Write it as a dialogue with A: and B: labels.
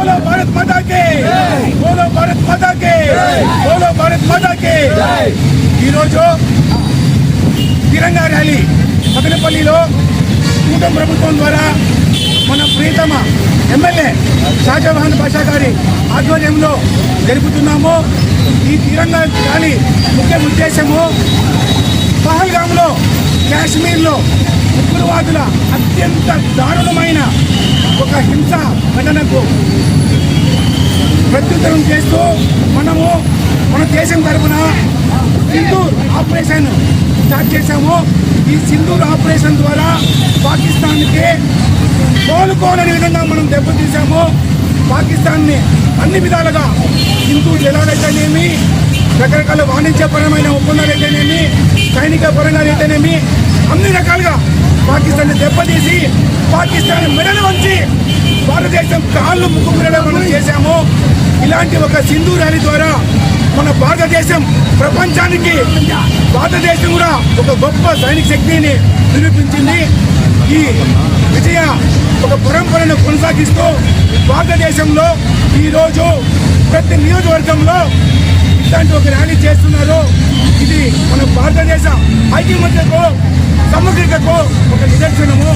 A: बोलो భారత్ माता के। बोलो భారత్ माता के। बोलो भारत माता के। ఈరోజు తిరంగా ర్యాలీ మదనపల్లిలో కూటమి ప్రభుత్వం ద్వారా మన ప్రియతమ ఎమ్మెల్యే షాజహాన్ భాషా గారి ఆధ్వర్యంలో జరుపుతున్నాము. ఈ తిరంగా ర్యాలీ ముఖ్య ఉద్దేశము పహల్గామ్లో కాశ్మీర్లో ఉగ్రవాదుల అత్యంత దారుణమైన ఒక హింస ఘటనకు ప్రత్యుత్తరం చేస్తూ మనము మన దేశం తరపున సింధూర్ ఆపరేషన్ స్టార్ట్ చేశాము. ఈ సింధూర్ ఆపరేషన్ ద్వారా పాకిస్తాన్కి కోలుకోలేని విధంగా మనం దెబ్బతీసాము పాకిస్తాన్ని అన్ని విధాలుగా సింధూర్ జలాలైతేనేమి రకరకాల వాణిజ్యపరమైన ఒప్పందాలు అయితేనేమి సైనిక పరంగా అయితేనేమి అన్ని రకాలుగా పాకిస్తాన్ని దెబ్బతీసి పాకిస్తాన్ మెడలు వంచి భారతదేశం కాళ్ళు ముక్కుకునేలా మనం చేశాము. ఇలాంటి ఒక సింధు ర్యాలీ ద్వారా మన భారతదేశం ప్రపంచానికి భారతదేశం కూడా ఒక గొప్ప సైనిక శక్తిని నిరూపించింది. ఈ విజయ ఒక పరంపరను కొనసాగిస్తూ భారతదేశంలో ఈరోజు ప్రతి నియోజకవర్గంలో ఇట్లాంటి ఒక ర్యాలీ చేస్తున్నారు. ఇది మన భారతదేశ ఐక్యమత్యకు సమగ్రతకు ఒక నిదర్శనము.